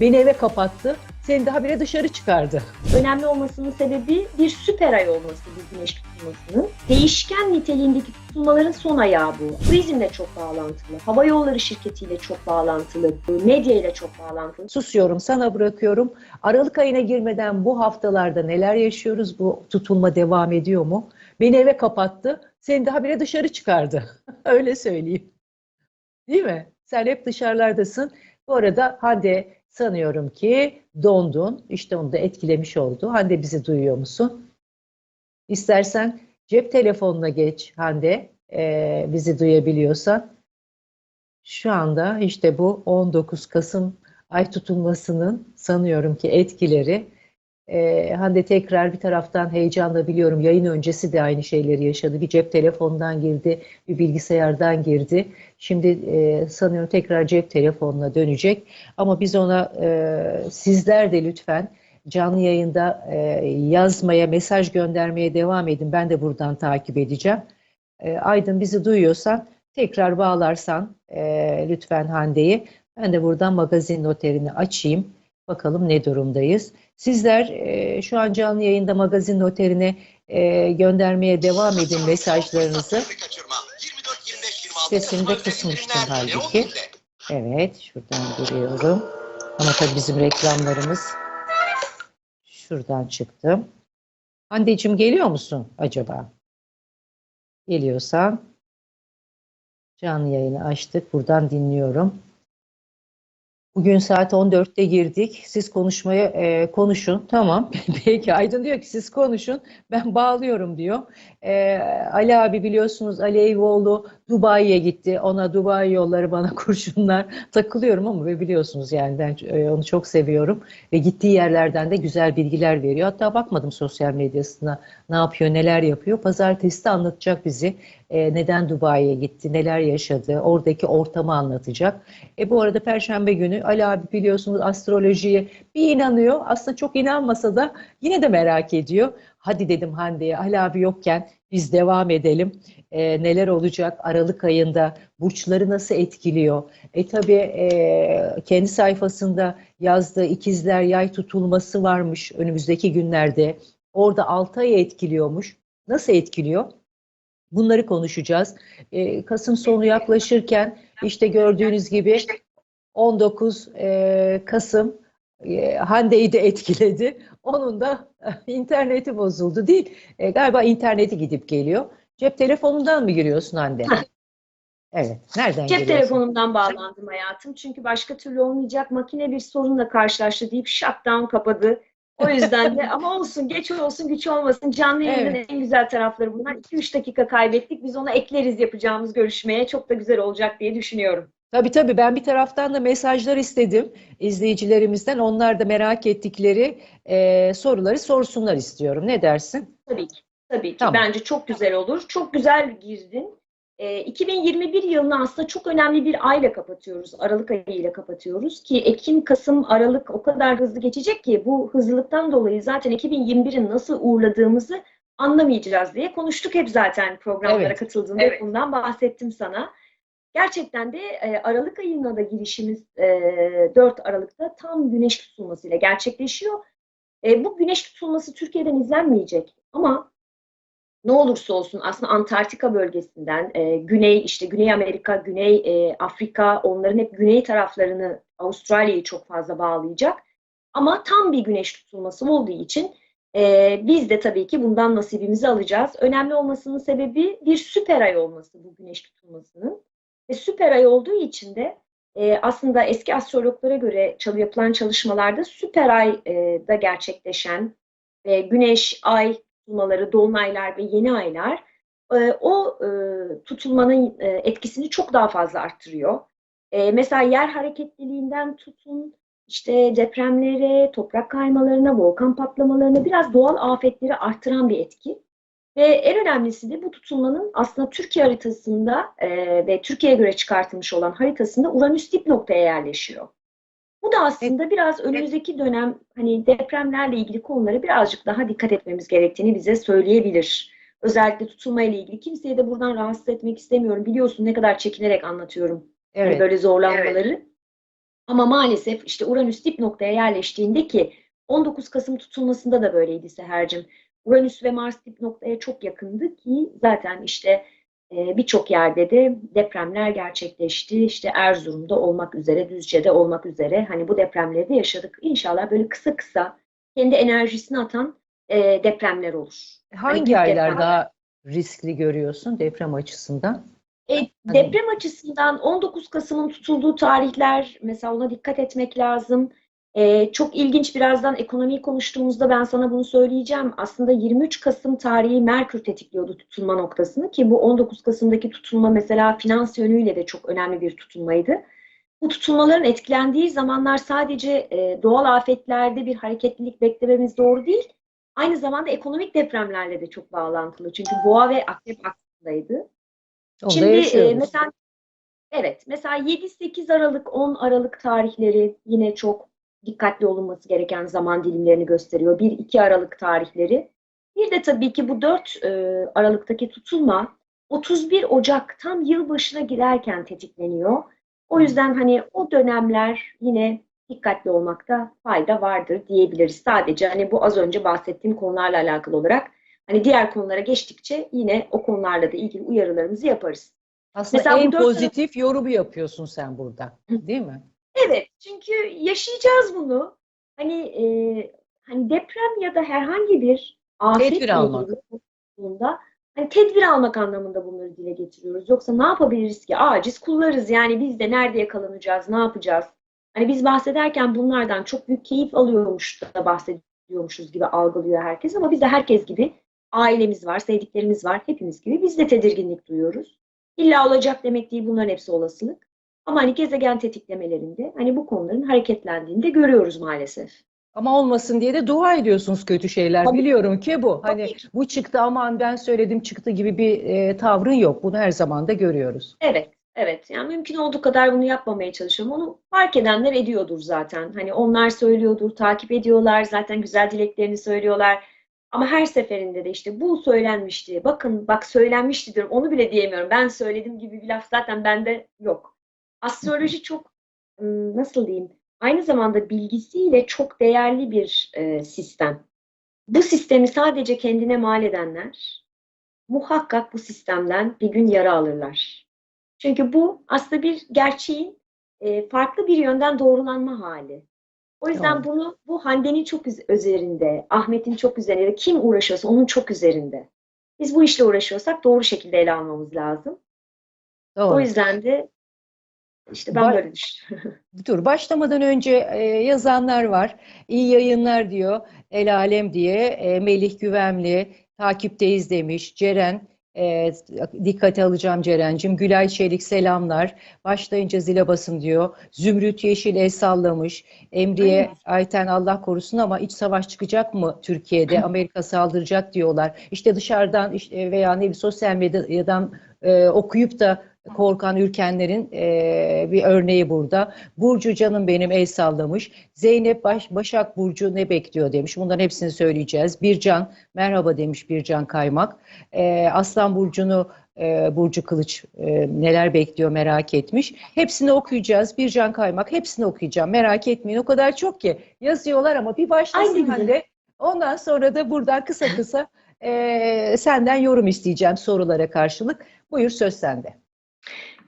Beni eve kapattı. Seni de habire dışarı çıkardı. Önemli olmasının sebebi bir süper ay olması bu güneş tutulmasının. Değişken niteliğindeki tutulmaların son ayağı bu. Turizmle çok bağlantılı, hava yolları şirketiyle çok bağlantılı, medya ile çok bağlantılı. Susuyorum, sana bırakıyorum. Aralık ayına girmeden bu haftalarda neler yaşıyoruz? Bu tutulma devam ediyor mu? Beni eve kapattı. Seni de habire dışarı çıkardı. Öyle söyleyeyim. Değil mi? Sen hep dışarılardasın. Bu arada Hande sanıyorum ki dondun. İşte onu da etkilemiş oldu. Hande bizi duyuyor musun? İstersen cep telefonuna geç Hande. Ee, bizi duyabiliyorsan. Şu anda işte bu 19 Kasım ay tutulmasının sanıyorum ki etkileri. Ee, Hande tekrar bir taraftan heyecanla biliyorum yayın öncesi de aynı şeyleri yaşadı. Bir cep telefonundan girdi, bir bilgisayardan girdi. Şimdi e, sanıyorum tekrar cep telefonuna dönecek. Ama biz ona e, sizler de lütfen canlı yayında e, yazmaya, mesaj göndermeye devam edin. Ben de buradan takip edeceğim. E, Aydın bizi duyuyorsan tekrar bağlarsan e, lütfen Hande'yi. Ben de buradan magazin noterini açayım. Bakalım ne durumdayız. Sizler e, şu an canlı yayında magazin noterine e, göndermeye devam edin mesajlarınızı. Sesini de kısmıştım halbuki. Evet, şuradan görüyorum. Ama tabii bizim reklamlarımız şuradan çıktı. Hande'cim geliyor musun acaba? Geliyorsan canlı yayını açtık. Buradan dinliyorum. Bugün saat 14'te girdik. Siz konuşmaya e, konuşun. Tamam. Peki Aydın diyor ki siz konuşun. Ben bağlıyorum diyor. E, Ali abi biliyorsunuz Ali Eyvoğlu Dubai'ye gitti. Ona Dubai yolları bana kurşunlar takılıyorum ama ve biliyorsunuz yani ben e, onu çok seviyorum ve gittiği yerlerden de güzel bilgiler veriyor. Hatta bakmadım sosyal medyasına ne yapıyor, neler yapıyor. Pazartesi de anlatacak bizi. E, neden Dubai'ye gitti, neler yaşadı, oradaki ortamı anlatacak. E bu arada Perşembe günü Ali abi biliyorsunuz astrolojiye bir inanıyor. Aslında çok inanmasa da yine de merak ediyor. Hadi dedim Hande'ye Ali abi yokken biz devam edelim. E, neler olacak Aralık ayında, burçları nasıl etkiliyor? E tabii e, kendi sayfasında yazdığı ikizler yay tutulması varmış önümüzdeki günlerde. Orada 6 ayı etkiliyormuş. Nasıl etkiliyor? Bunları konuşacağız. E, Kasım sonu yaklaşırken işte gördüğünüz gibi 19 e, Kasım e, Hande'yi de etkiledi. Onun da interneti bozuldu değil. E, galiba interneti gidip geliyor. Cep telefonundan mı giriyorsun Hande? Evet. Nereden Cep giriyorsun? telefonumdan bağlandım hayatım. Çünkü başka türlü olmayacak. Makine bir sorunla karşılaştı deyip shutdown kapadı. O yüzden de ama olsun geç olsun güç olmasın. Canlı yayının Evet. en güzel tarafları bunlar. 2-3 dakika kaybettik. Biz ona ekleriz yapacağımız görüşmeye. Çok da güzel olacak diye düşünüyorum. Tabii tabii ben bir taraftan da mesajlar istedim izleyicilerimizden. Onlar da merak ettikleri e, soruları sorsunlar istiyorum. Ne dersin? Tabii ki. Tabii ki. Tamam. Bence çok güzel olur. Çok güzel girdin. Ee, 2021 yılını aslında çok önemli bir ayla kapatıyoruz. Aralık ayıyla kapatıyoruz ki Ekim, Kasım, Aralık o kadar hızlı geçecek ki bu hızlılıktan dolayı zaten 2021'in nasıl uğurladığımızı anlamayacağız diye konuştuk hep zaten programlara Evet. katıldığında Evet. bundan bahsettim sana. Gerçekten de e, Aralık ayına da girişimiz e, 4 Aralık'ta tam güneş tutulmasıyla gerçekleşiyor. E, bu güneş tutulması Türkiye'den izlenmeyecek ama ne olursa olsun aslında Antarktika bölgesinden, e, Güney işte Güney Amerika, Güney e, Afrika onların hep güney taraflarını Avustralya'yı çok fazla bağlayacak. Ama tam bir güneş tutulması olduğu için e, biz de tabii ki bundan nasibimizi alacağız. Önemli olmasının sebebi bir süper ay olması bu güneş tutulmasının. Ve süper ay olduğu için de e, aslında eski astrologlara göre yapılan çalışmalarda süper ayda gerçekleşen ve güneş, ay tutulmaları, dolunaylar ve yeni aylar e, o e, tutulmanın e, etkisini çok daha fazla arttırıyor. Mesela yer hareketliliğinden tutun, işte depremlere, toprak kaymalarına, volkan patlamalarına biraz doğal afetleri arttıran bir etki. Ve en önemlisi de bu tutulmanın aslında Türkiye haritasında e, ve Türkiye'ye göre çıkartılmış olan haritasında Uranüs dip noktaya yerleşiyor. Bu da aslında biraz önümüzdeki dönem hani depremlerle ilgili konulara birazcık daha dikkat etmemiz gerektiğini bize söyleyebilir. Özellikle tutulma ile ilgili. Kimseyi de buradan rahatsız etmek istemiyorum. Biliyorsun ne kadar çekinerek anlatıyorum hani Evet. böyle zorlanmaları. Ama maalesef işte Uranüs dip noktaya yerleştiğinde ki 19 Kasım tutulmasında da böyleydi Seher'cim. Uranüs ve Mars dip noktaya çok yakındı ki zaten işte birçok yerde de depremler gerçekleşti. İşte Erzurum'da olmak üzere, Düzce'de olmak üzere hani bu depremleri de yaşadık. İnşallah böyle kısa kısa kendi enerjisini atan e, depremler olur. Hangi Hani aylar deprem- daha riskli görüyorsun deprem açısından? E, Hani- deprem açısından 19 Kasım'ın tutulduğu tarihler mesela ona dikkat etmek lazım. E, çok ilginç birazdan ekonomiyi konuştuğumuzda ben sana bunu söyleyeceğim. Aslında 23 Kasım tarihi Merkür tetikliyordu tutulma noktasını ki bu 19 Kasım'daki tutulma mesela finans yönüyle de çok önemli bir tutulmaydı. Bu tutulmaların etkilendiği zamanlar sadece e, doğal afetlerde bir hareketlilik beklememiz doğru değil. Aynı zamanda ekonomik depremlerle de çok bağlantılı. Çünkü boğa ve akrep. Onu da Şimdi e, mesela evet mesela 7-8 Aralık 10 Aralık tarihleri yine çok dikkatli olunması gereken zaman dilimlerini gösteriyor. 1-2 Aralık tarihleri. Bir de tabii ki bu 4 e, Aralık'taki tutulma 31 Ocak tam yılbaşına girerken tetikleniyor. O yüzden hani o dönemler yine dikkatli olmakta fayda vardır diyebiliriz. Sadece hani bu az önce bahsettiğim konularla alakalı olarak hani diğer konulara geçtikçe yine o konularla da ilgili uyarılarımızı yaparız. Aslında mesela en pozitif yorumu yapıyorsun sen burada. Değil mi? Evet, çünkü yaşayacağız bunu. Hani e, hani deprem ya da herhangi bir afetle Tedbir almak. hani tedbir almak anlamında bunları dile getiriyoruz. Yoksa ne yapabiliriz ki? Aciz kullarız. Yani biz de nerede yakalanacağız, ne yapacağız? Hani biz bahsederken bunlardan çok büyük keyif alıyormuş da bahsediyormuşuz gibi algılıyor herkes ama biz de herkes gibi ailemiz var, sevdiklerimiz var, hepimiz gibi biz de tedirginlik duyuyoruz. İlla olacak demek değil bunların hepsi olasılık. Ama hani gezegen tetiklemelerinde hani bu konuların hareketlendiğini de görüyoruz maalesef. Ama olmasın diye de dua ediyorsunuz kötü şeyler. Tabii. Biliyorum ki bu. Hani Tabii. bu çıktı aman ben söyledim çıktı gibi bir e, tavrın yok. Bunu her zaman da görüyoruz. Evet, evet. Yani mümkün olduğu kadar bunu yapmamaya çalışıyorum. Onu fark edenler ediyordur zaten. Hani onlar söylüyordur, takip ediyorlar, zaten güzel dileklerini söylüyorlar. Ama her seferinde de işte bu söylenmişti, bakın bak söylenmişti diyorum, onu bile diyemiyorum. Ben söyledim gibi bir laf zaten bende yok. Astroloji çok, nasıl diyeyim, aynı zamanda bilgisiyle çok değerli bir e, sistem. Bu sistemi sadece kendine mal edenler muhakkak bu sistemden bir gün yara alırlar. Çünkü bu aslında bir gerçeğin e, farklı bir yönden doğrulanma hali. O yüzden Doğru. bunu bu Hande'nin çok üz- üzerinde, Ahmet'in çok üzerinde, kim uğraşıyorsa onun çok üzerinde. Biz bu işle uğraşıyorsak doğru şekilde ele almamız lazım. O Doğru. yüzden de işte ben böyle düşünüyorum. Dur başlamadan önce e, yazanlar var. İyi yayınlar diyor. El Alem diye e, Melih Güvemli takipteyiz demiş. Ceren e, dikkate alacağım Ceren'cim. Gülay Çelik selamlar. Başlayınca zile basın diyor. Zümrüt Yeşil el sallamış. Emriye Aynen. Ayten Allah korusun ama iç savaş çıkacak mı Türkiye'de? Amerika saldıracak diyorlar. İşte dışarıdan işte veya ne bileyim sosyal medyadan e, okuyup da korkan ürkenlerin e, bir örneği burada. Burcu canım benim el sallamış. Zeynep Baş, Başak Burcu ne bekliyor demiş. Bunların hepsini söyleyeceğiz. Bircan merhaba demiş Bircan Kaymak. E, Aslan Burcu'nu e, Burcu Kılıç e, neler bekliyor merak etmiş. Hepsini okuyacağız. Bircan Kaymak hepsini okuyacağım. Merak etmeyin. O kadar çok ki yazıyorlar ama bir başlasın. Hande. Ondan sonra da buradan kısa kısa e, senden yorum isteyeceğim sorulara karşılık. Buyur söz sende.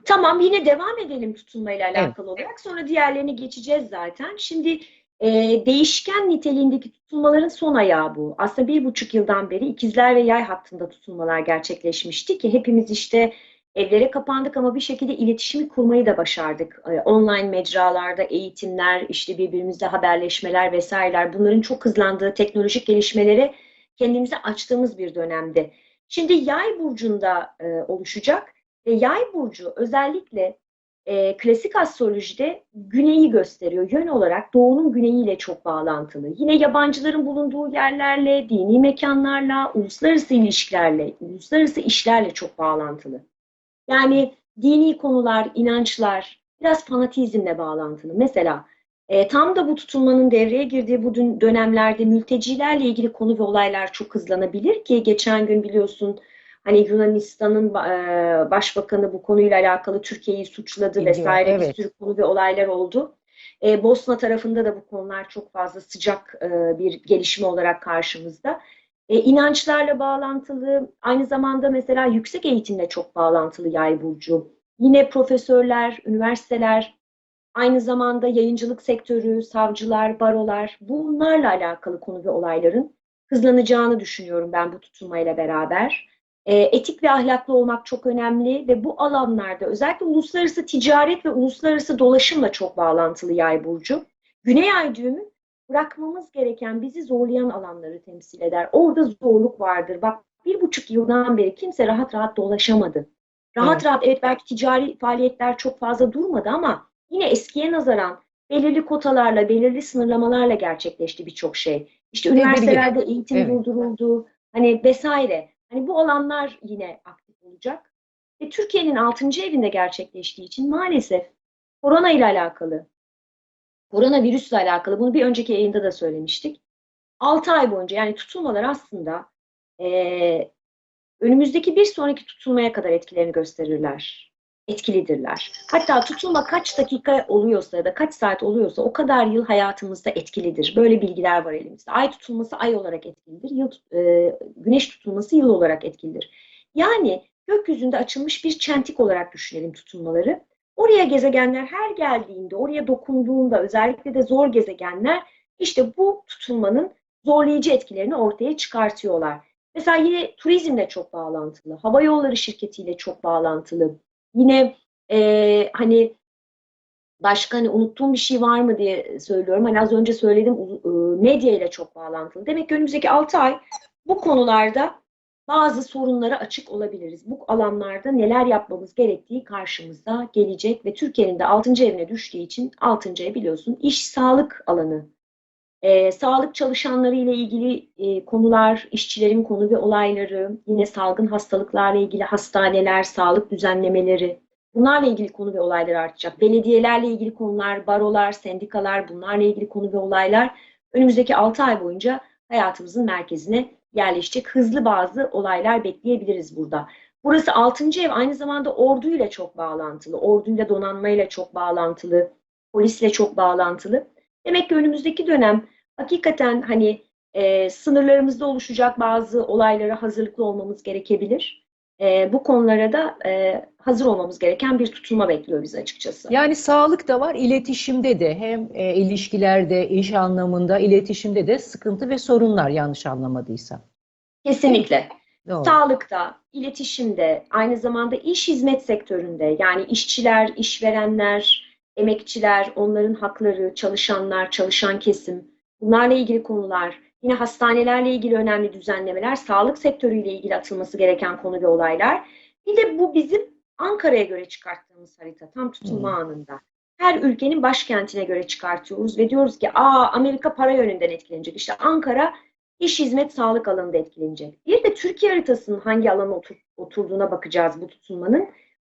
Tamam yine devam edelim tutulmayla Evet. alakalı olarak. Sonra diğerlerine geçeceğiz zaten. Şimdi e, değişken niteliğindeki tutulmaların son ayağı bu. Aslında bir buçuk yıldan beri ikizler ve yay hattında tutulmalar gerçekleşmişti ki hepimiz işte evlere kapandık ama bir şekilde iletişimi kurmayı da başardık. E, online mecralarda eğitimler, işte birbirimizle haberleşmeler vesaireler bunların çok hızlandığı teknolojik gelişmelere kendimizi açtığımız bir dönemde. Şimdi yay burcunda e, oluşacak. Ve yay burcu özellikle e, klasik astrolojide güneyi gösteriyor. Yön olarak doğunun güneyiyle çok bağlantılı. Yine yabancıların bulunduğu yerlerle, dini mekanlarla, uluslararası ilişkilerle, uluslararası işlerle çok bağlantılı. Yani dini konular, inançlar biraz fanatizmle bağlantılı. Mesela e, tam da bu tutulmanın devreye girdiği bu dönemlerde mültecilerle ilgili konu ve olaylar çok hızlanabilir ki geçen gün biliyorsun Hani Yunanistan'ın e, başbakanı bu konuyla alakalı Türkiye'yi suçladı Biliyor, vesaire bir evet. sürü konu ve olaylar oldu. E, Bosna tarafında da bu konular çok fazla sıcak e, bir gelişme olarak karşımızda. E, inançlarla bağlantılı, aynı zamanda mesela yüksek eğitimle çok bağlantılı yay burcu. Yine profesörler, üniversiteler, aynı zamanda yayıncılık sektörü, savcılar, barolar bunlarla alakalı konu ve olayların hızlanacağını düşünüyorum ben bu tutulmayla beraber. E, etik ve ahlaklı olmak çok önemli ve bu alanlarda özellikle uluslararası ticaret ve uluslararası dolaşımla çok bağlantılı yay burcu. Güney ay düğümü bırakmamız gereken, bizi zorlayan alanları temsil eder. Orada zorluk vardır. Bak bir buçuk yıldan beri kimse rahat rahat dolaşamadı. Rahat Evet. rahat evet belki ticari faaliyetler çok fazla durmadı ama yine eskiye nazaran belirli kotalarla, belirli sınırlamalarla gerçekleşti birçok şey. İşte üniversitelerde eğitim Evet. durduruldu. Hani vesaire. Hani bu alanlar yine aktif olacak. Ve Türkiye'nin 6. evinde gerçekleştiği için maalesef korona ile alakalı, koronavirüsle alakalı bunu bir önceki yayında da söylemiştik. 6 ay boyunca yani tutulmalar aslında eee, önümüzdeki bir sonraki tutulmaya kadar etkilerini gösterirler. Etkilidirler. Hatta tutulma kaç dakika oluyorsa ya da kaç saat oluyorsa o kadar yıl hayatımızda etkilidir. Böyle bilgiler var elimizde. Ay tutulması ay olarak etkilidir. Yıl, e, güneş tutulması yıl olarak etkilidir. Yani gökyüzünde açılmış bir çentik olarak düşünelim tutulmaları. Oraya gezegenler her geldiğinde, oraya dokunduğunda özellikle de zor gezegenler işte bu tutulmanın zorlayıcı etkilerini ortaya çıkartıyorlar. Mesela yine turizmle çok bağlantılı, hava yolları şirketiyle çok bağlantılı. Yine eee, hani başka hani unuttuğum bir şey var mı diye söylüyorum. Hani az önce söyledim medya ile çok bağlantılı. Demek ki önümüzdeki 6 ay bu konularda bazı sorunlara açık olabiliriz. Bu alanlarda neler yapmamız gerektiği karşımıza gelecek ve Türkiye'nin de 6. evine düştüğü için 6. ev biliyorsun iş sağlık alanı. Ee, sağlık çalışanları ile ilgili e, konular, işçilerin konu ve olayları, yine salgın hastalıklarla ilgili hastaneler, sağlık düzenlemeleri, bunlarla ilgili konu ve olaylar artacak. Belediyelerle ilgili konular, barolar, sendikalar, bunlarla ilgili konu ve olaylar önümüzdeki 6 ay boyunca hayatımızın merkezine yerleşecek. Hızlı bazı olaylar bekleyebiliriz burada. Burası 6. ev aynı zamanda orduyla çok bağlantılı, orduyla donanmayla çok bağlantılı, polisle çok bağlantılı. Demek ki önümüzdeki dönem hakikaten hani e, sınırlarımızda oluşacak bazı olaylara hazırlıklı olmamız gerekebilir. E, bu konulara da e, hazır olmamız gereken bir tutulma bekliyor bizi açıkçası. Yani sağlık da var, iletişimde de hem e, ilişkilerde, iş anlamında, iletişimde de sıkıntı ve sorunlar yanlış anlamadıysam. Kesinlikle. Doğru. Sağlıkta, iletişimde, aynı zamanda iş hizmet sektöründe yani işçiler, işverenler, emekçiler, onların hakları, çalışanlar, çalışan kesim bunlarla ilgili konular, yine hastanelerle ilgili önemli düzenlemeler, sağlık sektörüyle ilgili atılması gereken konu ve olaylar. Bir de bu bizim Ankara'ya göre çıkarttığımız harita tam tutulma anında. Her ülkenin başkentine göre çıkartıyoruz ve diyoruz ki aa Amerika para yönünden etkilenecek. İşte Ankara iş hizmet sağlık alanında etkilenecek. Bir de Türkiye haritasının hangi alana otur- oturduğuna bakacağız bu tutulmanın.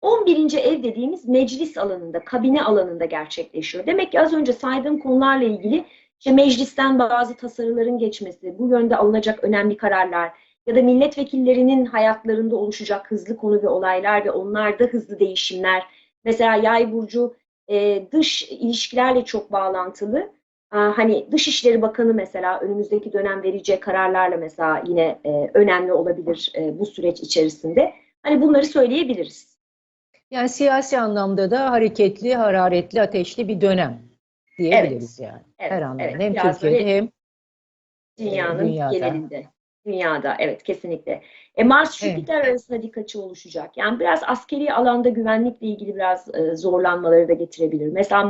11. ev dediğimiz meclis alanında, kabine alanında gerçekleşiyor. Demek ki az önce saydığım konularla ilgili işte meclisten bazı tasarıların geçmesi, bu yönde alınacak önemli kararlar ya da milletvekillerinin hayatlarında oluşacak hızlı konu ve olaylar ve onlarda hızlı değişimler. Mesela Yay burcu e, dış ilişkilerle çok bağlantılı. Hani Dışişleri Bakanı mesela önümüzdeki dönem vereceği kararlarla mesela yine e, önemli olabilir e, bu süreç içerisinde. Hani bunları söyleyebiliriz. Yani siyasi anlamda da hareketli, hararetli, ateşli bir dönem diyebiliriz yani. Evet, Her anlamda. evet. Hem Biraz Türkiye'de hem Dünyanın dünyada. genelinde. Dünyada evet kesinlikle. E, Mars Evet. Jüpiter arasında dik açı oluşacak. Yani biraz askeri alanda güvenlikle ilgili biraz e, zorlanmaları da getirebilir. Mesela